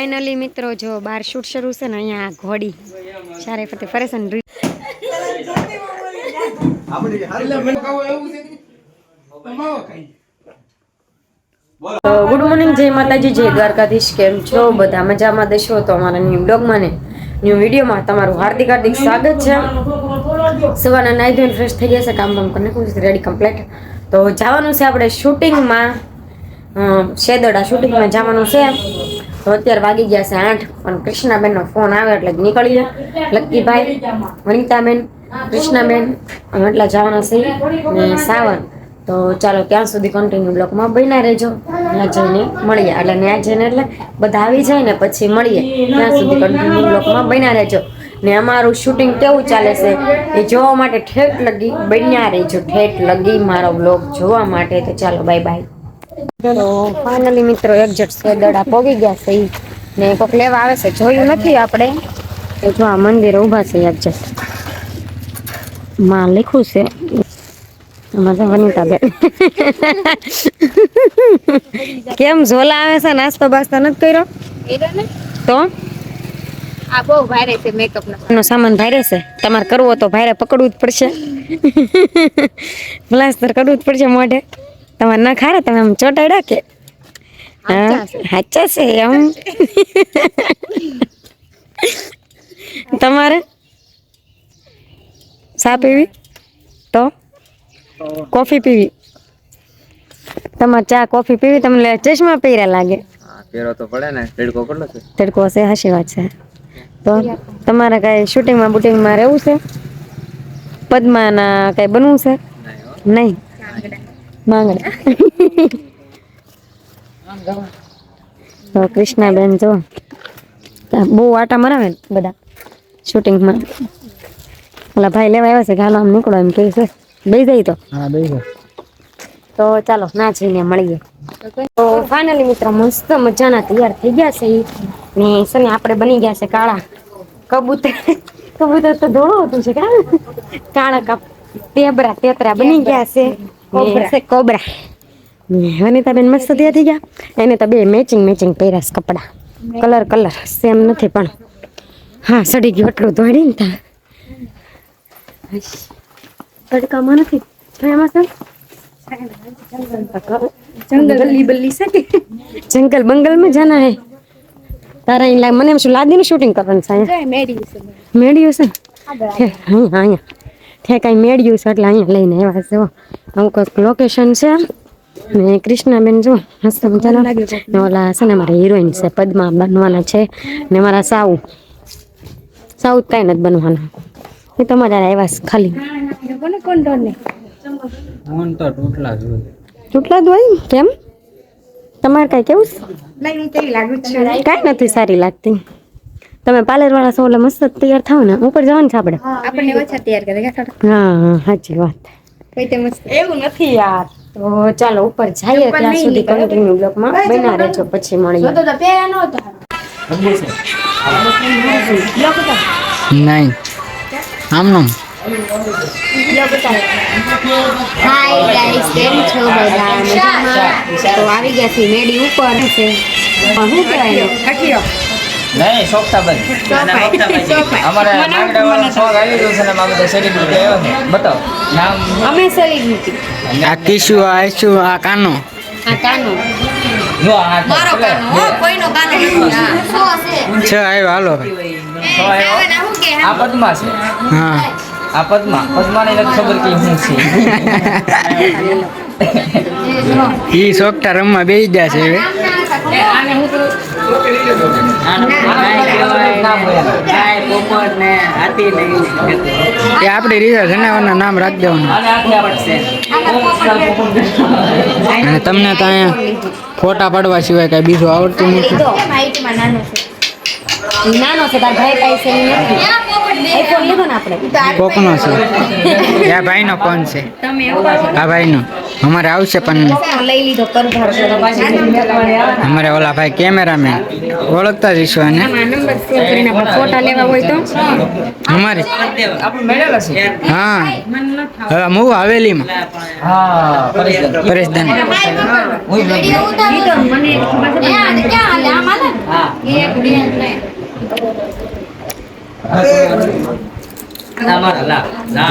Finally મિત્રો જો બાર shoot શરૂ છે ને અહીંયા ઘોડી. સારે ફતે ફરે છે ગુડ મોર્નિંગ જય માતાજી, જય દ્વારકાધીશ. કેમ છો? બધા મજામાં દેશો? તો અમારા ન્યૂ બ્લોગમાં ને ન્યૂ વિડીયોમાં તમારું હાર્દિક હાર્દિક સ્વાગત છે. સવારના નાઈ ધોઈને ફ્રેશ થઈ ગયા છે, કામ કામ કરીને નાખું રેડી કમ્પ્લીટ તો જવાનું છે આપણે શૂટિંગમાં શેદડા શૂટિંગમાં જવાનું છે. તો અત્યારે વાગી ગયા છે આઠ, પણ કૃષ્ણાબેનનો ફોન આવે એટલે નીકળીએ લક્કીભાઈ, વનિતાબેન, કૃષ્ણાબેન, અમે એટલા જવાના છે ને સાવન. તો ચાલો ત્યાં સુધી કન્ટિન્યુ બ્લોકમાં બન્યા રહેજો. ત્યાં જઈને મળીએ. એટલે ત્યાં જઈને એટલે બધા આવી જાય ને પછી મળીએ. ત્યાં સુધી કન્ટિન્યુ બ્લોકમાં બન્યા રહેજો. ને અમારું શૂટિંગ કેવું ચાલે છે એ જોવા માટે ઠેઠ લગી બન્યા રહેજો. ઠેઠ લગી મારો બ્લોગ જોવા માટે. તો ચાલો બાય બાય તો ફાઇનલી મિત્રો એક્ઝેક્ટ છે દડા પોગી ગયા છે ને કોક લેવા આવે છે. જોયું નથી આપણે. તો જો આ મંદિર ઊભા છે એક્ઝેક્ટમાં લખ્યું છે. કેમ ઝોલા આવે છે? નાસ્તો બાસ્તો નથી કર્યો? તો? આ બહુ ભારે છે મેકઅપ નો. સામાન ભારે છે. તમારે કરવો તો ભારે પકડવું જ પડશે. પ્લાસ્ટર કરવું જ પડશે મોઢે. તમારે ના ખારા તમે આમ ચોટાડ્યા કે હા હાચા છે. એમ. તમારે? ચા પીવી? તો? કોફી પીવી? તમારે ચા કોફી પીવી? તમને ચશ્મા પહેર્યા લાગે. પહેરો તો પડે ને. તડકો કેટલો છે. તડકો હશે હાશી વાત છે. તો તમારે કઈ શૂટિંગમાં બુટિંગમાં રહેવું છે? પદ્માના કઈ બનવું છે? નહીં. માંગડા તો કૃષ્ણાબેન જો બહુ આટા મરાવે બધા શૂટિંગમાં. ઓલા ભાઈ લેવા આવ્યા છે કે હાલો આમ નીકળો એમ કહે છે. બે જાય તો. હા બે તો ચાલો ના જઈને મળીએ. તો ફાઇનલી મિત્રો મસ્ત મજાના તૈયાર થઈ ગયા છે ને છે ને આપણે બની ગયા છે કાળા કબૂતર. કબૂતર તો ધોળો હતું છે કાળા. કાળા ટેબરા ટેતરા બની ગયા છે કોબરા વનિતાબેન મસ્ત ત્યાં થઈ ગયા એને તો બે મેચિંગ મેચિંગ પહેર્યા છે કલર કલર સેમ નથી પણ હા સડી ગયું એટલું ધોડી ને ત્યાં તડકામાં નથી જંગલ બંગલમાં જાના હે તારા અહીં મને એમ શું લાદી નું શૂટિંગ કરવાનું છે અહીંયા ત્યાં કાંઈ મેળ્યું છે એટલે અહીંયા લઈને આવ્યા છે. આવું કંઈક લોકેશન છે. ને કૃષ્ણાબેન જો મસ્ત મજાના. ને ઓલા છે ને મારા હિરોઈન છે પદ્મા બનવાના છે. ને મારા સાઉ સાઉથ કાંઈ નથી બનવાના. એ તો મારા આવ્યા છે ખાલી. કોને કોણ ડોર ને તો તૂટલા જ હોય. કેટલા જ હોય કેમ? તમારે કાંઈ કેવું કાંઈ નથી સારી લાગતી. તમે પાર્લર વાળા છો એટલે મસ્ત તૈયાર થાવ ને ઉપર જવાનું છે આપણે. આપણને ઓછા તૈયાર કરે હા હા સાચી વાત. કોઈ તે મસ્ત. એવું નથી યાર. તો ચાલો ઉપર જઈએ ત્યાં સુધી કન્ટિન્યુ બ્લોકમાં બના રહેજો પછી મળીએ. તો પહેલા નહોતો નહીં. આમનું. હાય ગાઈસ કેમ છો બધા? મજામાં તો આવી ગયા છે મેડી ઉપર. છે? પણ શું કહેવાય? નહીં સોફ્ટા બંધ અમારે નાગડા વાળો સોંગ આવી ગયો છે ને એમાં બધા સેલિબ્રિટી આવ્યો છે. બતાવો. નામ? અમે સેલિબ્રિટી આ કિશુ આ આયશુ આ કાનો? આ કાનો. જો આ મારો કોઈનો કાનો સો છે છ. આવ્યો હાલો. સો આવ્યો આ પદ્મા છે. હા. આ પદ્મા. પદ્માને નથી ખબર કે હું છે. ઈ સોકટા રમવા બેસી ગયા છે હવે. એ આપણી રીતે જનાવરના નામ રાખી દેવાનું. અને તમને તો અહીંયા ફોટા પાડવા સિવાય કઈ બીજું આવડતું નથી. નાનો છે નાનો તાર ભાઈ પાસે છે નથી કોકનો છે. એ આ ભાઈનો ફોન છે? આ ભાઈનો. અમારે આવશે, પણ અમારે ઓલા ભાઈ કેમેરામેન ઓળખતા જઈશું ઈશ્વર ને નંબર સેવ કરીને આપણે ફોટા લેવા હોય તો અમારે. હા, હવે હું હવેલીમાં. પરેશદાન હું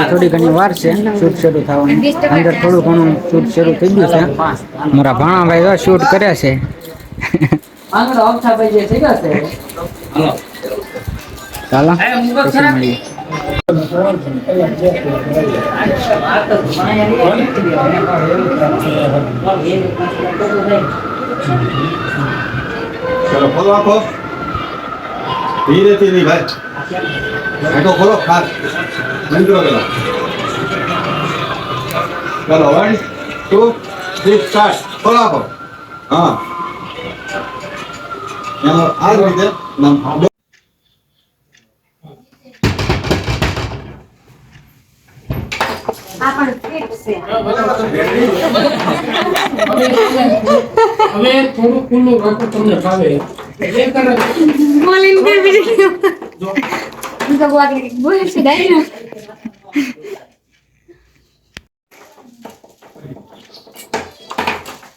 થોડી ઘણી વાર છે શૂટ શરૂ થવાની. અંદર થોડું ઘણું શૂટ શરૂ થઈ ગયું છે. મારા ભાણાભાઈ તો શૂટ કર્યા છે. ચાલો. ફોલો ચલો ખોલો આખો. ધીરેથી નહીં ભાઈ. આખો ખોલો ખાસ. બંધ કરો પેલા. ચલો વન ટુ થ્રી સ્ટાર્ટ ખોલો આપો હા. આ રીતે નામ. હવે થોડું ખુલ્લું રાખો તમને Gagawa ka ng buhay pikir dahil.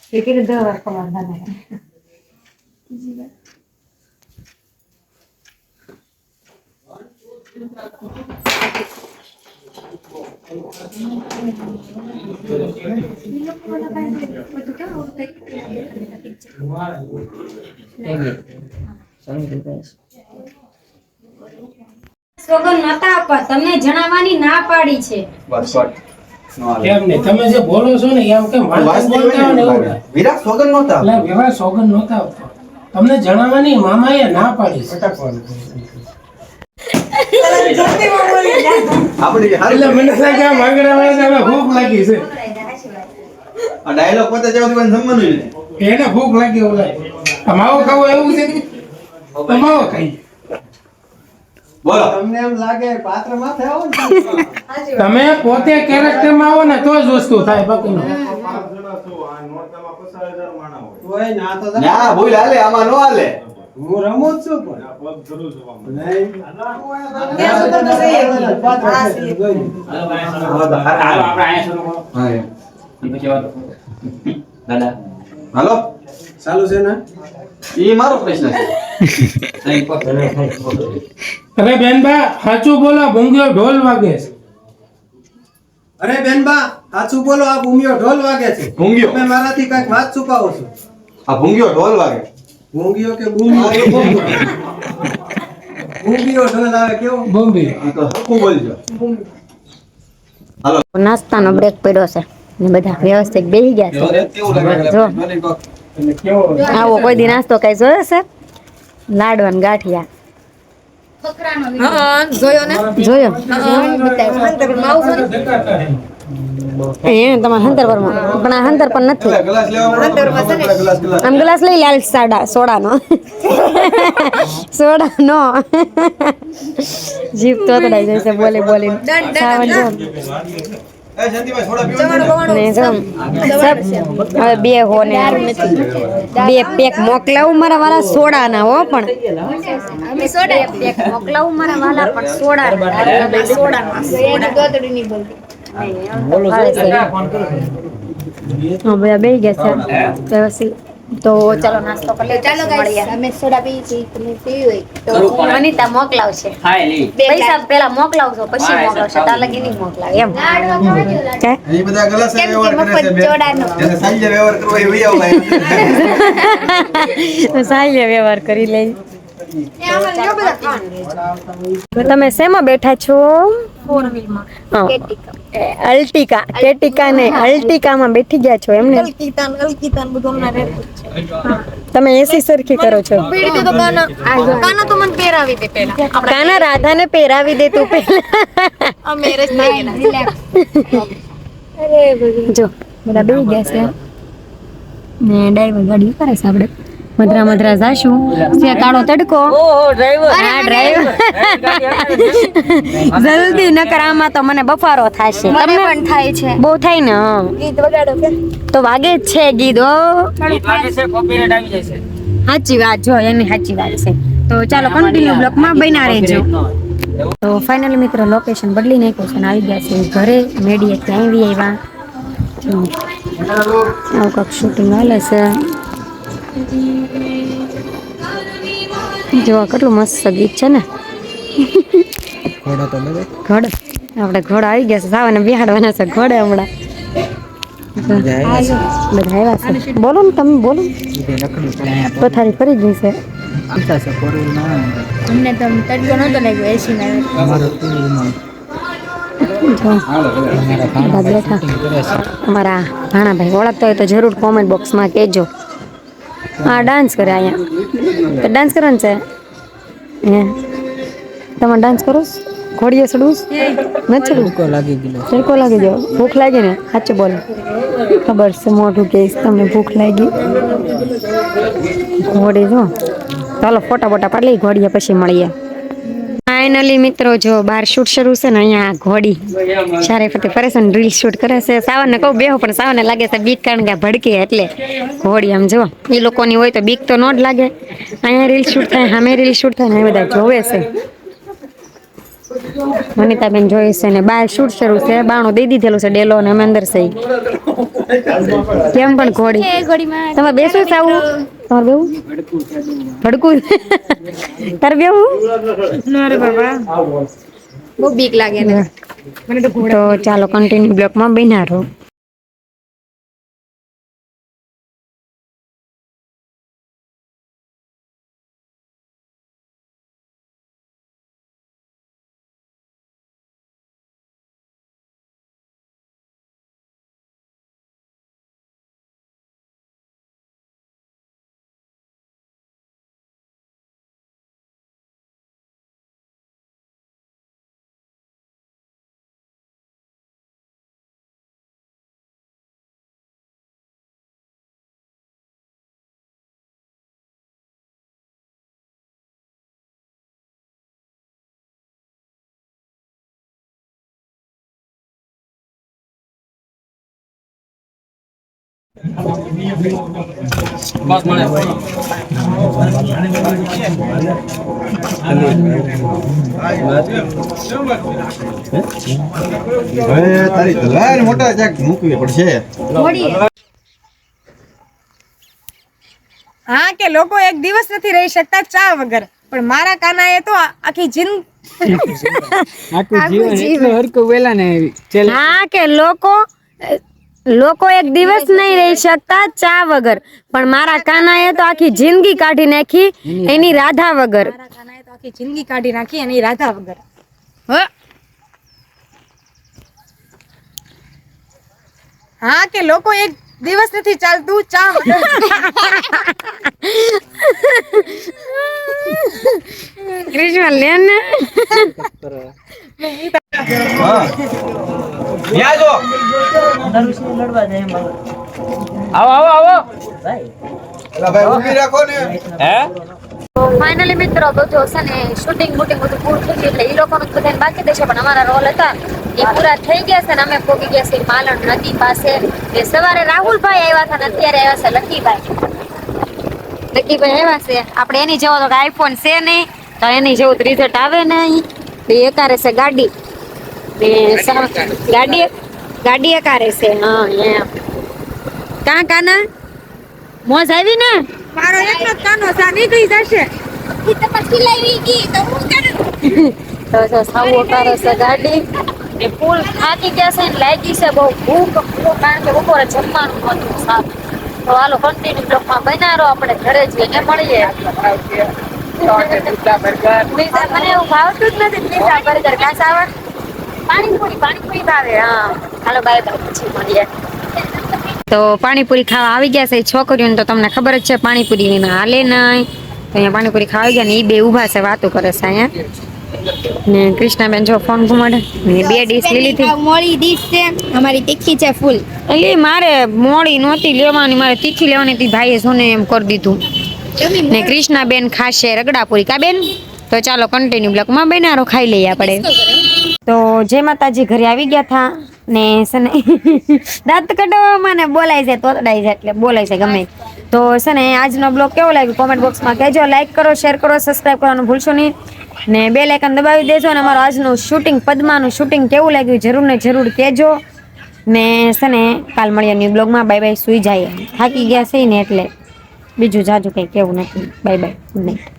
Fikir daw ako lang na. Thank you. Guys. સોગન નતા આપવા તમને જણાવવાની ના પાડી છે. બસ. કેમ ને તમે જે બોલો છો ને એમ કેમ બોલતા ને એવું. વિરાટ સોગન નહોતા એટલે વ્યવહાર સોગન નહોતા આવતા તમને જણાવવાની મામાએ ના પાડી ફટાફટ એટલે લાગે માંગડા વાળા ભૂખ લાગી છે. આ ડાયલોગ પતે તમને એમ લાગે છે બોલો તમે પોતે કેરેક્ટરમાં આવો ને તો જ વસ્તુ થાય બાકી નો ના ભૂલ હાલે આમાં નો હાલે. હું એમ. દાદા. હાલો. ચાલુ છે ને? એ મારો પ્રશ્ન છે. અરે બેનબા સાચું બોલો ભૂંગ્યો ઢોલ વાગે છે. અરે બેનબા સાચું બોલો આ ભૂંગ્યો ઢોલ વાગે છે. ભૂંગ્યો તમે મારાથી કંઈક વાત છુપાવો છો? આ ભૂંગ્યો ઢોલ વાગે? ભૂંગ્યો કે ભૂંગ્યો ભૂંગ્યો ઢોલ આવે કેવો? બોમ્બે. આ તો હરખું બોલજો. નાસ્તાનો બ્રેક પડ્યો છે. ને બધા વ્યવસ્થિત બેસી ગયા છે. જો. આવો કોઈ દી નાસ્તો કઈ જોયો છે? લાડવા ને જોયો હે તમારે હંતર પરમાં પણ આ હંતર પર નથી. આમ ગ્લાસ લઈ લાલ સાડા સોડાનો. સોડાનો. જીભ તોતડાઈ જાય છે બોલી. બોલી જો. હવે બે હો ને બે પેક મોકલાવું મારા વાળા સોડાના હો પણ. પેક મોકલાવું મારા વાળા પણ સોડા. સોડાના બે ગયા છે. તો ચાલો નાસ્તો કરી લઈએ ચાલો ગાઈસ અમે સોડા પી છીએ તમે પી હોય તો. અનિતા મોકલાવશે. હાય લી. પૈસા પેલા મોકલાવજો પછી મોકલાવશે. તા લગી નહીં મોકલાવે એમ. કે? એ બધા ગ્લાસ વ્યવહાર કરે છે. જોડાનો. એટલે સાલ્ય વ્યવહાર કરવો એ વહી ભાઈ સાલ્ય વ્યવહાર કરી લે તમે શેમાં બેઠા છો. અલ્ટિકા. કેટિકા ને અલ્ટિકામાં બેઠી ગયા છો એમને. તમે એસી સરખી કરો છો? કાના. રાધા ને પહેરાવી દે તું પેલા. જો બધા બેસી ગયા છે. ને ડ્રાઈવર ગાડી કરે છે આપણે મધરા મધરા જાશું. ત્યાં કાળો તડકો. જલ્દી નકર આમાં તો મને બફારો થશે. મને તમને પણ થાય છે. બહુ થાય ને ગીત વગાડો તો વાગે જ છે ગીતો જશે સાચી વાત જો એની સાચી વાત છે. તો ચાલો કન્ટિન્યુ બ્લોકમાં બન્યા રહેજો. તો ફાઇનલી મિત્રો લોકેશન બદલી નાખ્યું છે અને આવી ગયા છે. ઘરે મેડીએ ત્યાં આવી આવ્યા. આવું કાંક શૂટિંગ હાલે છે. જો કેટલું મસ્ત ગીત છે ને? ઘોડો તો ઘોડ. આપણે ઘોડા આવી ગયા છે. સાવાને બિહાડવાના છે ઘોડે હમણાં. બધા આવ્યા છે. બોલો ને તમે બોલો. પથારી ફરી ગઈ છે. અમને તો તડકો લાગ્યો એસી છે. અમારા ભાણાભાઈ ઓળખતો હોય તો જરૂર કોમેન્ટ બોક્સમાં કહેજો. હા ડાન્સ કરે અહીંયા. ડાન્સ કરવાનું છે? હે. તમે ડાન્સ કરો? ઘોડીએ ચડવું? નથી ચડવું? લાગી ગયો તડકો લાગી ગયો. ભૂખ લાગી ને? સાચું બોલો. ખબર છે મોઢું કહીશ તમને ભૂખ લાગી. ઘોડી જો. ચાલો ફોટા બોટા પાડી લઈ ઘોડીએ પછી મળીએ. ફાઇનલી મિત્રો, જો બાર શૂટ શરૂ છે ને અહીંયા ઘોડી. સારી ફતે ફરે છે ને શૂટ કરે છે. સાવનને કહું બેહો, પણ સાવનને લાગે છે બીક કારણ કે ભડકે એટલે ઘોડી આમ જો એ લોકોની હોય તો બીક તો ન જ લાગે. અહીંયા રીલ શૂટ થાય, સામે રીલ શૂટ થાય ને એ બધા જોવે છે. વનિતાબેન જોઈ છે ને બાર શૂટ શરૂ છે, બાણું દઈ દીધેલું છે ડેલો અને અમે અંદર છે કેમ પણ ઘોડી? તમે બેસો સાવું તમારે બેવું ભડકું. તારે બેવું બહુ બીક લાગે ને. તો ચાલો કન્ટિન્યુ બ્લોકમાં બન્યા રહો. બસ મળે. હવે તારી તલવાર મોટા ક્યાંક મૂકવી પડશે હા કે લોકો એક દિવસ નથી રહી શકતા ચા વગર. પણ મારા કાના એ તો આખી જિંદ આખું જીવન એટલું હરકું વેલા ને આવી. હા કે લોકો લોકો એક દિવસ નહીં રહી શકતા ચા વગર. પણ મારા કાનાએ તો આખી જિંદગી કાઢી નાખી એની રાધા વગર. મારા કાનાએ તો આખી જિંદગી કાઢી નાખી અને ઈ રાધા વગર. હ? હા કે લોકો એક દિવસ નથી ચાલતું ચા વગર. ક્રિશ્મન લે ને. ન્યા જો આવો આવો આવો. ભાઈ. ઊભી રાખો ને. હે? ફાઇનલી મિત્રો બધું છે ને શૂટિંગ બુટિંગ બધું પૂરું થઈ ગયું એટલે એ લોકોનું તો બધાને બાકી દેશે પણ અમારા રોલ હતા. એ પૂરા થઈ ગયા છે ને અમે પોગી ગયા છીએ માલણ નદી પાસે. એ સવારે રાહુલભાઈ આવ્યા હતા ને અત્યારે આવ્યા છે લકીભાઈ લકીભાઈ આવ્યા છે. આપણે એની જેવો તો આઈફોન છે નહીં તો એની જેવું તો રિઝલ્ટ આવે નહીં અહીં. એ એકારે છે ગાડી. ને ગાડી ગાડી એકારે છે. હા એમ. કાં કાના? મોજ આવી ને? મારો એકનો કાનો સા નીકળી જશે. તો પછી લાવી ગઈ તો હું કરું? તો જો સાવ ઓકારો છે ગાડી. એ ફૂલ થાકી ગયા છે ને લાગી છે બહુ ભૂખ કારણ કે બપોરે જમવાનું સારું તો હાલો કન્ટિન્યુ બ્લોકમાં બનારો આપણે ઘરે જઈને મળીએ. મને એવું ભાવતું જ નથી પીઝા બર્ગર કાં સાવર પાણીપુરી પાણીપુરી ભાવે હા. હાલો બાય બાય પછી મળીએ. તો પાણીપુરી ખાવા આવી ગયા છે છોકરીઓને તો તમને ખબર જ છે પાણીપુરી વિના હાલે નહીં. તો અહીંયા પાણીપુરી ખાવા આવી ગયા ને એ બે ઊભા છે વાતો કરે છે અહીંયા. ને કૃષ્ણાબેન જો ફોન ઘુમાડે ને બે ડીશ લીધી હતી. મોળી ડીશ છે. અમારી તીખી છે ફૂલ એટલે મારે મોડી નહોતી લેવાની મારે તીખી લેવાની હતી ભાઈએ સોને એમ કરી દીધું. ને કૃષ્ણાબેન ખાશે રગડાપુરી કા બેન? તો ચાલો કન્ટિન્યુ બ્લોકમાં બેનારો ખાઈ લઈએ આપણે. તો જય માતાજી, ઘરે આવી ગયા થા ને છે દાંત કઢાવવામાં ને બોલાય છે, તોતડાય છે એટલે બોલાય છે ગમે. તો છે ને આજનો બ્લોગ કેવો લાગ્યો? કોમેન્ટ બોક્સમાં કહેજો લાઈક કરો શેર કરો સબસ્ક્રાઈબ કરવાનું ભૂલશો નહીં. ને બે લાઇકન દબાવી દેજો અને અમારું આજનું શૂટિંગ પદ્માનું શૂટિંગ કેવું લાગ્યું જરૂર ને જરૂર કહેજો. ને છે ને કાલ મળીએ ન્યૂ બ્લોગમાં બાય બાય સુઈ જાય. થાકી ગયા છે ને એટલે બીજું જાજુ કંઈ કેવું નથી. Bye bye good night